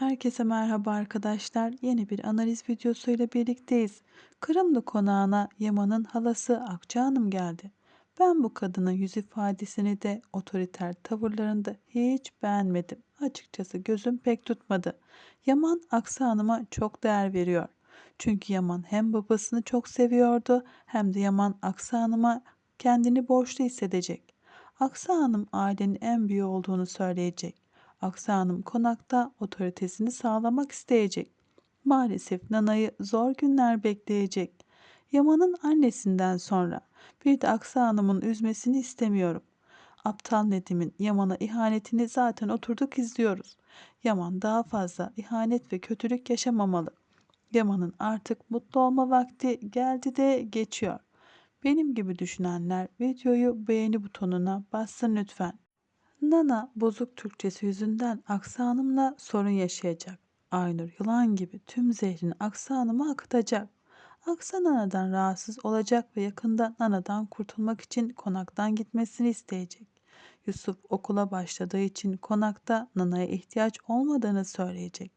Herkese merhaba arkadaşlar. Yeni bir analiz videosuyla birlikteyiz. Kırımlı konağına Yaman'ın halası Akça Hanım geldi. Ben bu kadının yüz ifadesini de otoriter tavırlarını da hiç beğenmedim. Açıkçası gözüm pek tutmadı. Yaman Aksa Hanım'a çok değer veriyor. Çünkü Yaman hem babasını çok seviyordu hem de Yaman Aksa Hanım'a kendini borçlu hissedecek. Aksa Hanım ailenin en büyüğü olduğunu söyleyecek. Aksa Hanım konakta otoritesini sağlamak isteyecek. Maalesef Nana'yı zor günler bekleyecek. Yaman'ın annesinden sonra bir de Aksa Hanım'ın üzmesini istemiyorum. Aptal Nedim'in Yaman'a ihanetini zaten oturduk izliyoruz. Yaman daha fazla ihanet ve kötülük yaşamamalı. Yaman'ın artık mutlu olma vakti geldi de geçiyor. Benim gibi düşünenler videoyu beğeni butonuna bassın lütfen. Nana bozuk Türkçesi yüzünden aksanımla sorun yaşayacak. Aynur yılan gibi tüm zehrini aksanıma akıtacak. Aksa Nana'dan rahatsız olacak ve yakında Nana'dan kurtulmak için konaktan gitmesini isteyecek. Yusuf okula başladığı için konakta Nana'ya ihtiyaç olmadığını söyleyecek.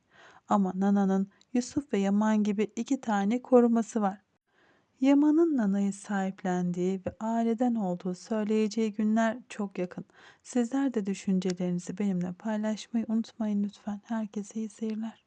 Ama Nana'nın Yusuf ve Yaman gibi iki tane koruması var. Yaman'ın Nana'yı sahiplendiği ve aileden olduğu söyleyeceği günler çok yakın. Sizler de düşüncelerinizi benimle paylaşmayı unutmayın lütfen. Herkese iyi seyirler.